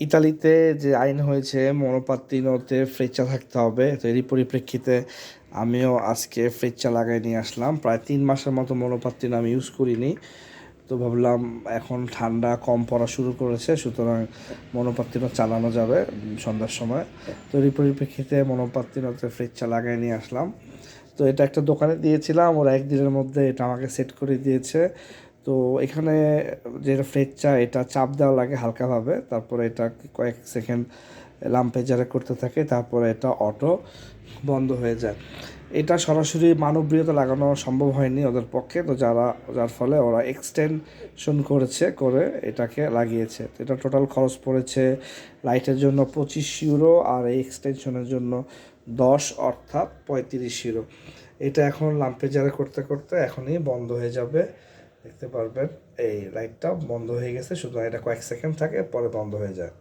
ইতালিতে যে আইন হয়েছে মনোপাত্তিনোতে ফ্রেচা থাকতে হবে। তো এরই পরিপ্রেক্ষিতে আমিও আজকে ফ্রেচা লাগাই নিয়ে আসলাম। প্রায় তিন মাসের মতো মনোপাত্তিনো আমি ইউজ করিনি। তো ভাবলাম এখন ঠান্ডা কম পড়া শুরু করেছে, সুতরাং মনোপাত্তিনো চালানো যাবে সন্ধ্যার সময়। তো এরই পরিপ্রেক্ষিতে মনোপাত্তিনোতে ফ্রেচা লাগাই নিয়ে আসলাম। তো এটা একটা দোকানে দিয়েছিলাম, ওরা একদিনের মধ্যে এটা আমাকে সেট করে দিয়েছে। তো এখানে যেটা ফ্রেচা, এটা চাপ দেওয়া লাগে হালকাভাবে। তারপরে এটা কয়েক সেকেন্ড লাম্পেজারে করতে থাকে, তারপরে এটা অটো বন্ধ হয়ে যায়। এটা সরাসরি মানবীয়তা লাগানো সম্ভব হয়নি ওদের পক্ষে। তো যারা, যার ফলে ওরা এক্সটেনশন করেছে, করে এটাকে লাগিয়েছে। এটা টোটাল খরচ পড়েছে লাইটের জন্য পঁচিশ ইউরো আর এই এক্সটেনশনের জন্য দশ, অর্থাৎ পঁয়ত্রিশ ইউরো এটা এখন লাম্পেজারে করতে করতে এখনই বন্ধ হয়ে যাবে। দেখতে পারবেন। এই লাইটটা বন্ধ হয়ে গেছে শুধু এটা কয়েক সেকেন্ড থাকে, পরে বন্ধ হয়ে যায়।